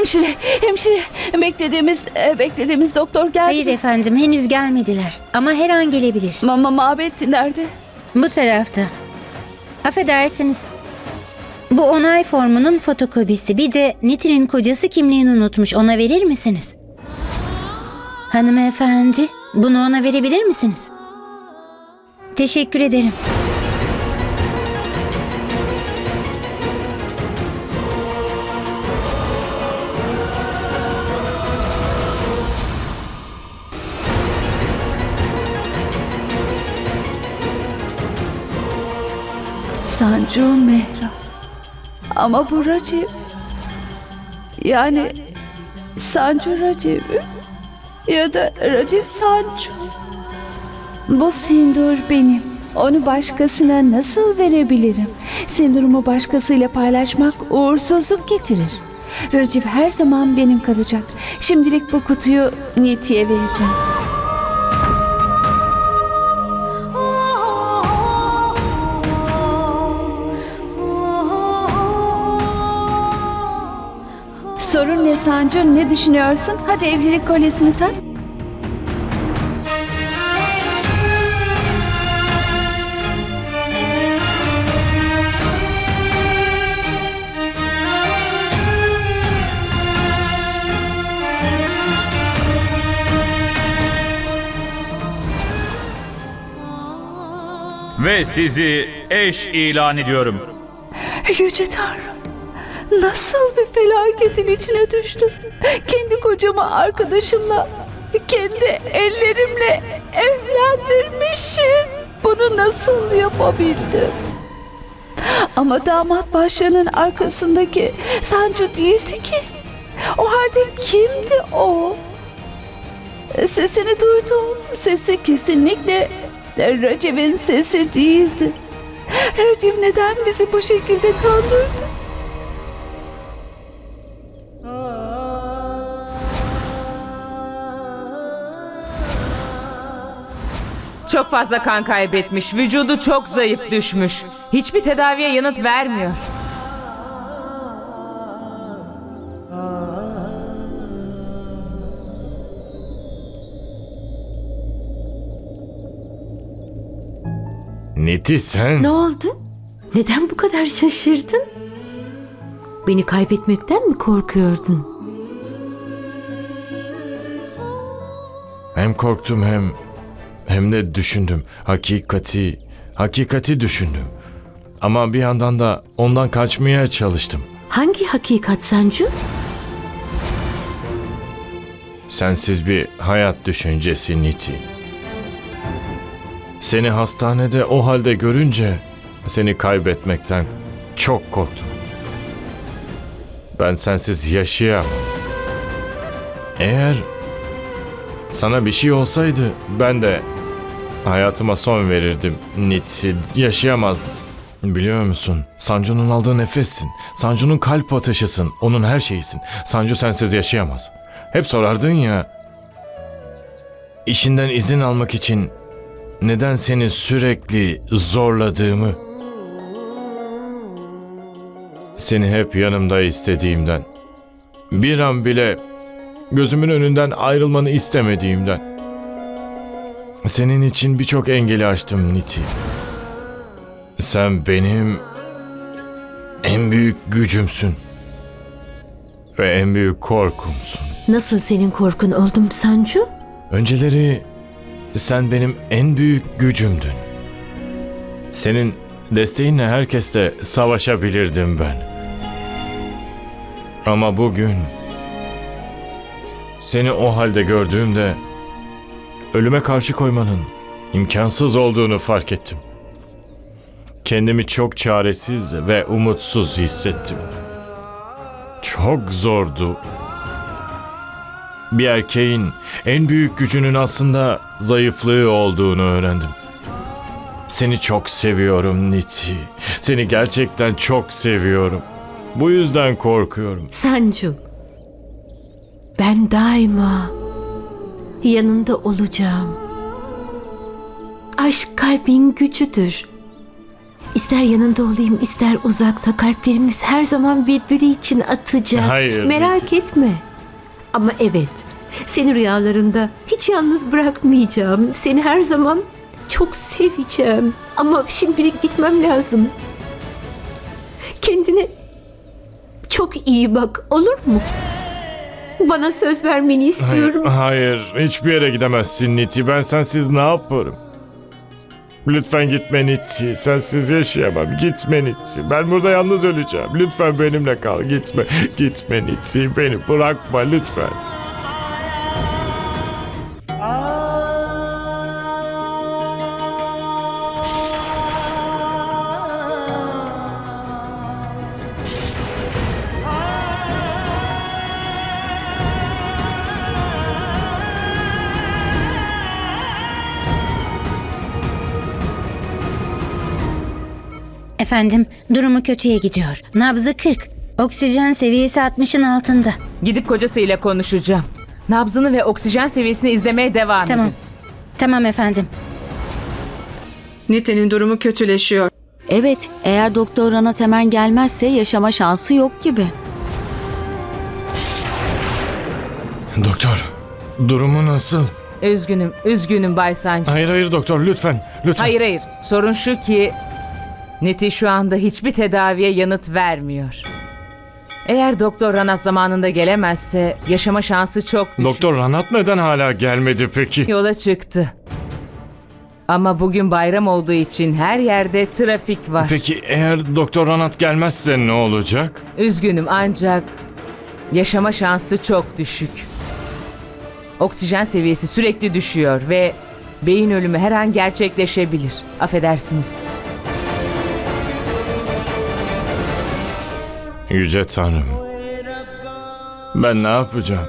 Hemşire, hemşire. Beklediğimiz, e, beklediğimiz doktor geldi. Hayır efendim henüz gelmediler ama her an gelebilir. Mama mabet nerede? Bu tarafta. Affedersiniz. Bu onay formunun fotokopisi. Bir de Nitin'in kocası kimliğini unutmuş. Ona verir misiniz? Hanımefendi, bunu ona verebilir misiniz? Teşekkür ederim. Sancu Mehra. Ama bu Raciv. Yani Sancu Raciv ya da Raciv Sancu. Bu sindur benim. Onu başkasına nasıl verebilirim? Sindurumu başkasıyla paylaşmak uğursuzluk getirir. Raciv her zaman benim kalacak. Şimdilik bu kutuyu Niti'ye vereceğim. Sorun ne Sancu? Ne düşünüyorsun? Hadi evlilik kolyesini tak. Ve sizi eş ilan ediyorum. Yüce Tanrım. Nasıl bir felaketin içine düştüm. Kendi kocamı arkadaşımla, kendi ellerimle evlendirmişim. Bunu nasıl yapabildim? Ama damat başlarının arkasındaki Sancu değildi ki. O halde kimdi o? Sesini duydum. Sesi kesinlikle Recep'in sesi değildi. Recep neden bizi bu şekilde kandırdı? Çok fazla kan kaybetmiş. Vücudu çok zayıf düşmüş. Hiçbir tedaviye yanıt vermiyor. Neti sen? Ne oldu? Neden bu kadar şaşırdın? Beni kaybetmekten mi korkuyordun? Hem korktum hem hem de düşündüm. Hakikati, hakikati düşündüm. Ama bir yandan da ondan kaçmaya çalıştım. Hangi hakikat Sancu? Sensiz bir hayat düşüncesi Niti. Seni hastanede o halde görünce seni kaybetmekten çok korktum. Ben sensiz yaşayamam. Eğer sana bir şey olsaydı ben de hayatıma son verirdim. Niti yaşayamazdım. Biliyor musun? Sancu'nun aldığı nefessin. Sancu'nun kalp atışısın. Onun her şeyisin. Sancu sensiz yaşayamaz. Hep sorardın ya. İşinden izin almak için neden seni sürekli zorladığımı. Seni hep yanımda istediğimden. Bir an bile gözümün önünden ayrılmanı istemediğimden. Senin için birçok engeli aştım Niti. Sen benim en büyük gücümsün. Ve en büyük korkumsun. Nasıl senin korkun oldum Sancu? Önceleri sen benim en büyük gücümdün. Senin desteğinle herkesle savaşabilirdim ben. Ama bugün seni o halde gördüğümde ölüme karşı koymanın imkansız olduğunu fark ettim. Kendimi çok çaresiz ve umutsuz hissettim. Çok zordu bir erkeğin en büyük gücünün aslında zayıflığı olduğunu öğrendim. Seni çok seviyorum Niti. Seni gerçekten çok seviyorum. Bu yüzden korkuyorum. Sancu. Ben daima yanında olacağım. Aşk kalbin gücüdür. İster yanında olayım, ister uzakta kalplerimiz her zaman birbiri için atacak. Hayır, Merak Niti. etme. Ama evet, seni rüyalarımda hiç yalnız bırakmayacağım. Seni her zaman çok seveceğim. Ama şimdilik gitmem lazım. Kendine çok iyi bak, olur mu? Bana söz vermeni istiyorum. Hayır, hayır. Hiçbir yere gidemezsin Niti. Ben sensiz ne yaparım? Lütfen gitme Niti. Sensiz yaşayamam. Gitme Niti. Ben burada yalnız öleceğim. Lütfen benimle kal. Gitme. Gitme Niti. Beni bırakma lütfen. Efendim, durumu kötüye gidiyor. Nabzı 40. Oksijen seviyesi 60'ın altında. Gidip kocasıyla konuşacağım. Nabzını ve oksijen seviyesini izlemeye devam Tamam. edin. Tamam efendim. Nite'nin durumu kötüleşiyor. Evet, eğer Doktor Ranat hemen gelmezse yaşama şansı yok gibi. Doktor, durumu nasıl? Üzgünüm, üzgünüm Bay Sancı. Hayır hayır doktor lütfen. Lütfen. Hayır hayır. Sorun şu ki Niti şu anda hiçbir tedaviye yanıt vermiyor. Eğer Doktor Ranat zamanında gelemezse yaşama şansı çok düşük. Doktor Ranat neden hala gelmedi peki? Yola çıktı. Ama bugün bayram olduğu için her yerde trafik var. Peki eğer Doktor Ranat gelmezse ne olacak? Üzgünüm ancak yaşama şansı çok düşük. Oksijen seviyesi sürekli düşüyor ve beyin ölümü her an gerçekleşebilir. Affedersiniz. Yüce Tanrım. Ben ne yapacağım?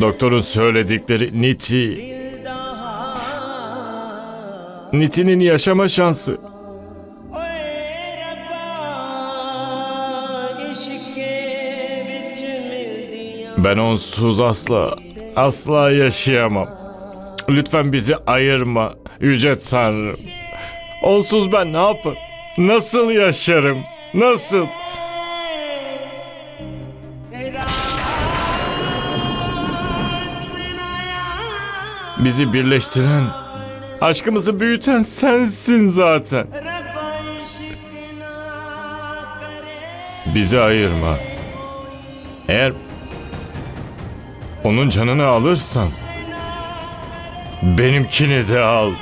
Doktorun söyledikleri Niti. Niti'nin yaşama şansı. Ben onsuz asla, asla yaşayamam. Lütfen bizi ayırma Yüce Tanrım. Onsuz ben ne yaparım? Nasıl yaşarım? Nasıl? Bizi birleştiren, aşkımızı büyüten sensin zaten. Bizi ayırma. Eğer onun canını alırsan benimkini de al.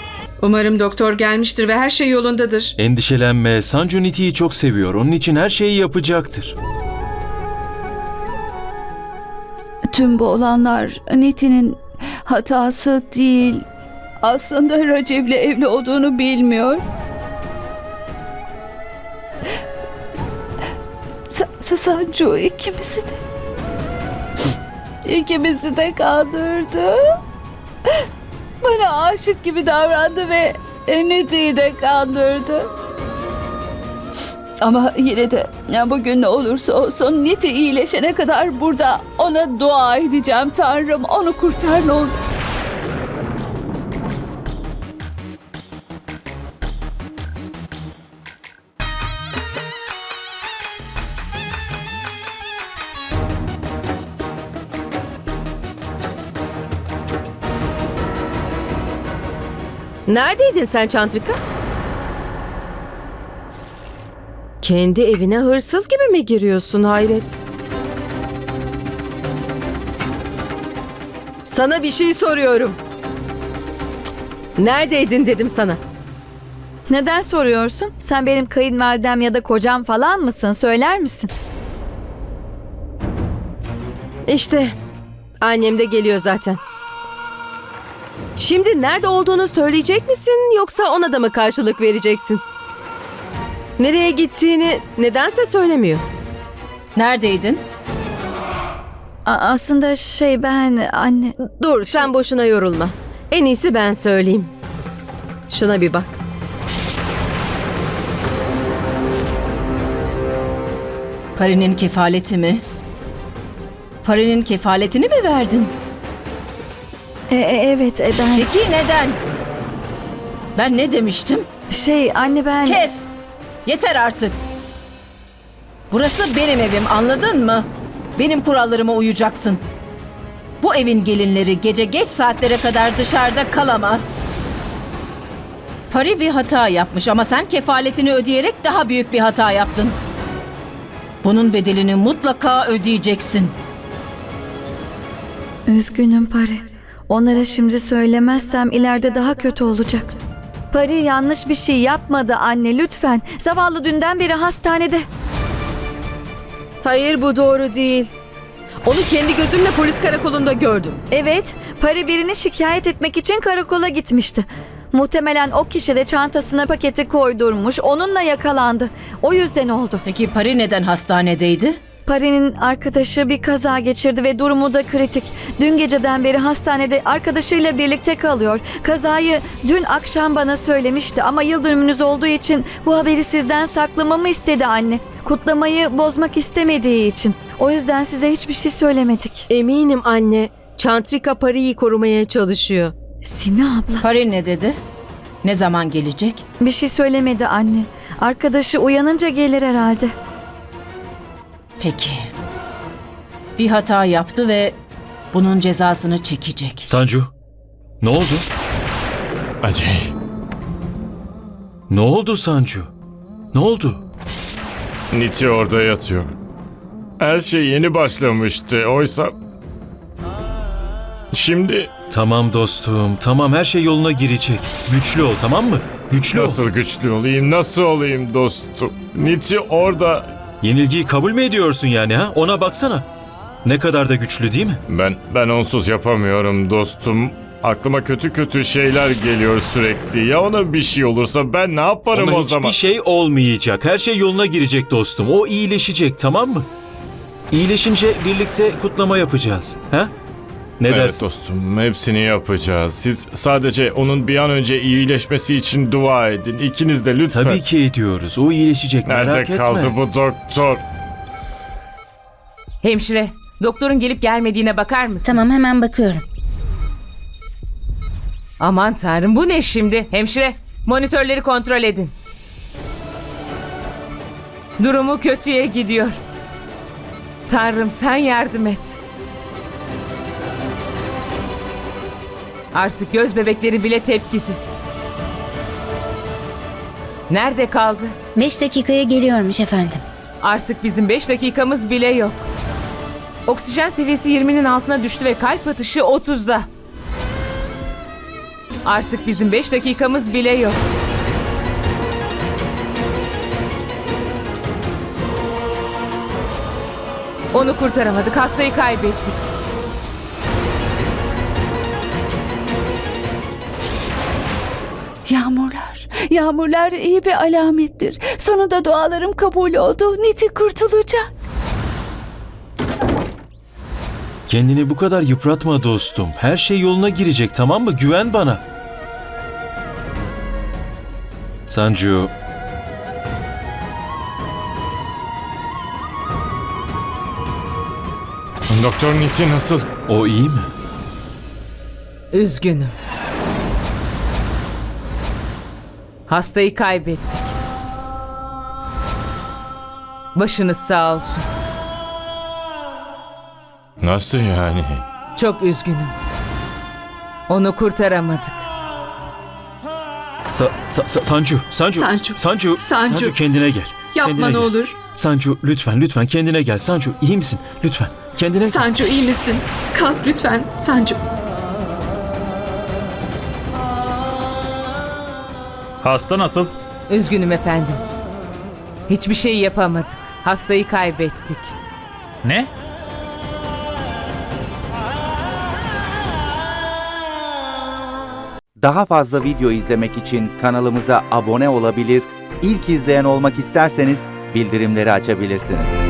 Umarım doktor gelmiştir ve her şey yolundadır. Endişelenme, Sanju Niti'yi çok seviyor. Onun için her şeyi yapacaktır. Tüm bu olanlar Nitin'in hatası değil. Aslında Raciv'le evli olduğunu bilmiyor. Sa- Sancu ikimizi de ikimizi de kandırdı. Bana aşık gibi davrandı ve Niti'yi de kandırdı. Ama yine de ya bugün ne olursa olsun Niti iyileşene kadar burada ona dua edeceğim Tanrım. Onu kurtar ne olur. Neredeydin sen Çantrika? Kendi evine hırsız gibi mi giriyorsun hayret? Sana bir şey soruyorum. Neredeydin dedim sana. Neden soruyorsun? Sen benim kayınvalidem ya da kocam falan mısın? Söyler misin? İşte annem de geliyor zaten. Şimdi nerede olduğunu söyleyecek misin yoksa ona da mı karşılık vereceksin? Nereye gittiğini nedense söylemiyor. Neredeydin? aslında şey ben anne... Dur sen boşuna yorulma. En iyisi ben söyleyeyim. Şuna bir bak. Pari'nin kefaleti mi? Pari'nin kefaletini mi verdin? Evet ben... Peki neden? Ben ne demiştim? Şey anne ben... Kes! Yeter artık. Burası benim evim anladın mı? Benim kurallarıma uyacaksın. Bu evin gelinleri gece geç saatlere kadar dışarıda kalamaz. Pari bir hata yapmış ama sen kefaletini ödeyerek daha büyük bir hata yaptın. Bunun bedelini mutlaka ödeyeceksin. Üzgünüm Pari. Onlara şimdi söylemezsem ileride daha kötü olacak. Pari yanlış bir şey yapmadı anne lütfen. Zavallı dünden beri hastanede. Hayır bu doğru değil. Onu kendi gözümle polis karakolunda gördüm. Evet, Pari birini şikayet etmek için karakola gitmişti. Muhtemelen o kişi de çantasına paketi koydurmuş, onunla yakalandı. O yüzden oldu. Peki Pari neden hastanedeydi? Pari'nin arkadaşı bir kaza geçirdi ve durumu da kritik. Dün geceden beri hastanede arkadaşıyla birlikte kalıyor. Kazayı dün akşam bana söylemişti ama yıl dönümünüz olduğu için bu haberi sizden saklamamı istedi anne. Kutlamayı bozmak istemediği için. O yüzden size hiçbir şey söylemedik. Eminim anne. Çantrika Pari'yi korumaya çalışıyor. Simi abla. Pari ne dedi? Ne zaman gelecek? Bir şey söylemedi anne. Arkadaşı uyanınca gelir herhalde. Peki. Bir hata yaptı ve bunun cezasını çekecek. Sancu, ne oldu? Acey. Ne oldu Sancu? Ne oldu? Niti orada yatıyor. Her şey yeni başlamıştı. Oysa... Şimdi Tamam dostum, tamam her şey yoluna girecek. Güçlü ol tamam mı? Güçlü ol. nasıl güçlü olayım, nasıl olayım dostum? Niti orada... Yenilgiyi kabul mü ediyorsun yani ha? Ona baksana. Ne kadar da güçlü değil mi? Ben, ben onsuz yapamıyorum dostum. Aklıma kötü kötü şeyler geliyor sürekli. Ya ona bir şey olursa ben ne yaparım Ona o hiçbir zaman? şey olmayacak. Her şey yoluna girecek dostum. O iyileşecek tamam mı? İyileşince birlikte kutlama yapacağız. Ha? Ne evet dersin? dostum, hepsini yapacağız. Siz sadece onun bir an önce iyileşmesi için dua edin. İkiniz de lütfen. Tabii ki ediyoruz. O iyileşecek Nerede merak etme. kaldı bu doktor? Hemşire, doktorun gelip gelmediğine bakar mısın? Tamam hemen bakıyorum. Aman tanrım bu ne şimdi? Hemşire, monitörleri kontrol edin. Durumu kötüye gidiyor. Tanrım sen yardım et. Artık göz bebekleri bile tepkisiz. Nerede kaldı? 5 dakikaya geliyormuş efendim. Artık bizim 5 dakikamız bile yok. Oksijen seviyesi 20'nin altına düştü ve kalp atışı 30'da. Artık bizim 5 dakikamız bile yok. Onu kurtaramadık, hastayı kaybettik. Yağmurlar. Yağmurlar iyi bir alamettir. Sonunda dualarım kabul oldu. Niti kurtulacak. Kendini bu kadar yıpratma dostum. Her şey yoluna girecek tamam mı? Güven bana. Sancu, Doktor Niti nasıl? o iyi mi? Üzgünüm. Hastayı kaybettik. Başınız sağ olsun. Nasıl yani? Çok üzgünüm. Onu kurtaramadık. Sa- Sa- Sa- Sancu, Sancu, Sancu, Sancu, Sancu. kendine gel. Yapma Kendine ne gel. olur. Sancu lütfen lütfen kendine gel. Sancu iyi misin? Lütfen kendine gel. Sancu iyi misin? Kalk lütfen. Sancu. Hasta nasıl? Üzgünüm efendim. Hiçbir şey yapamadık. Hastayı kaybettik. Ne? Daha fazla video izlemek için kanalımıza abone olabilir, ilk izleyen olmak isterseniz bildirimleri açabilirsiniz.